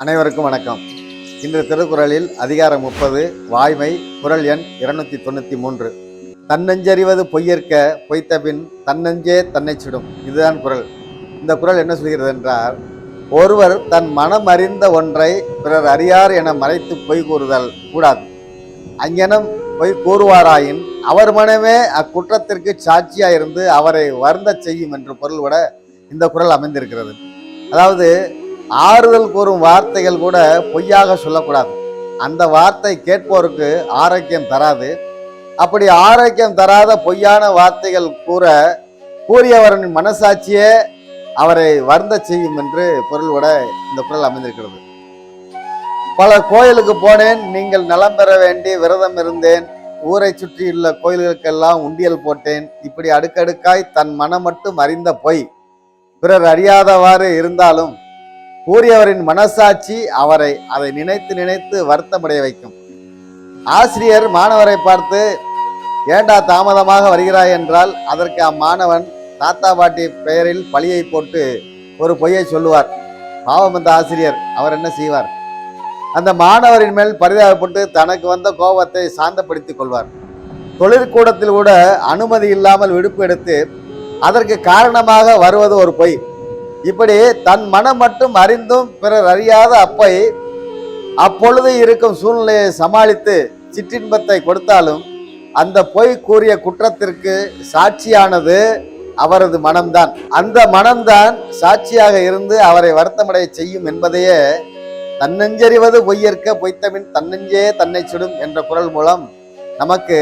அனைவருக்கும் வணக்கம். இன்று திருக்குறளில் அதிகாரம் முப்பது வாய்மை குரல் எண் இருநூத்தி தொண்ணூத்தி மூன்று. தன்னஞ்சறிவது பொய்யற்க பொய்த்தபின் தன்னஞ்சே தன்னை சுடும். இதுதான் குரல். இந்த குறள் என்ன சொல்கிறது என்றால் ஒருவர் தன் மனம் அறிந்த ஒன்றை பிறர் அறியார் என மறைத்து பொய் கூறுதல் கூடாது. அங்கனம் பொய் கூறுவாராயின் அவர் மனமே அக்குற்றத்திற்கு சாட்சியாக இருந்து அவரை வருந்தச் செய்யும் என்று பொருள் விட இந்த குறள் அமைந்திருக்கிறது. அதாவது ஆறுதல் கூறும் வார்த்தைகள் கூட பொய்யாக சொல்லக்கூடாது. அந்த வார்த்தை கேட்போருக்கு ஆரோக்கியம் தராது. அப்படி ஆரோக்கியம் தராத பொய்யான வார்த்தைகள் கூற கூறியவரின் மனசாட்சியே அவரை வருந்த செய்யும் என்று பொருளோட இந்த குரல் அமைந்திருக்கிறது. பல கோயிலுக்கு போனேன் நீங்கள் நலம் பெற வேண்டி விரதம் இருந்தேன் ஊரை சுற்றியுள்ள கோயில்களுக்கெல்லாம் உண்டியல் போட்டேன் இப்படி அடுக்கடுக்காய் தன் மனம் மட்டும் அறிந்த பொய். பிறர் அறியாதவாறு இருந்தாலும் கூறியவரின் மனசாட்சி அவரை அதை நினைத்து நினைத்து வருத்தமடைய வைக்கும். ஆசிரியர் மாணவரை பார்த்து ஏண்டா தாமதமாக வருகிறாய்? என்றால் அதற்கு அம்மாணவன் தாத்தா பாட்டி பெயரில் பழியை போட்டு ஒரு பொய்யை சொல்லுவார். பாவம் அந்த ஆசிரியர் அவர் என்ன செய்வார்? அந்த மாணவரின் மேல் பரிதாபப்பட்டு தனக்கு வந்த கோபத்தை சாந்தப்படுத்திக் கொள்வார். தொழிற்கூடத்தில் கூட அனுமதி இல்லாமல் விடுப்பு எடுத்து அதற்கு காரணமாக வருவது ஒரு பொய். இப்படி தன் மனம் மட்டும் அறிந்தும் பிறர் அறியாத அப்பை அப்பொழுது இருக்கும் சூழ்நிலையை சமாளித்து சிற்றின்பத்தை கொடுத்தாலும் அந்த பொய் கூறிய குற்றத்திற்கு சாட்சியானது அவரது மனம்தான். அந்த மனம்தான் சாட்சியாக இருந்து அவரை வருத்தமடைய செய்யும் என்பதையே தன்னெஞ்சறிவது பொய்யற்க பொய்த்தமின் தன்னெஞ்சே தன்னை சுடும் என்ற குரல் மூலம் நமக்கு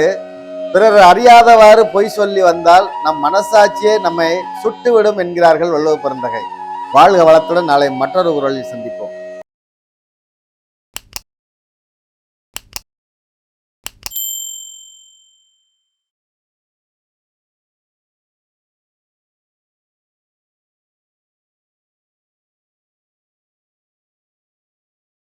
பிறர் அறியாதவாறு பொய் சொல்லி வந்தால் நம் மனசாட்சியே நம்மை சுட்டுவிடும் என்கிறார்கள் வள்ளுவ பெருந்தகை. வாழ்க வளத்துடன் நாளை மற்றொரு உரலில் சந்திப்போம்.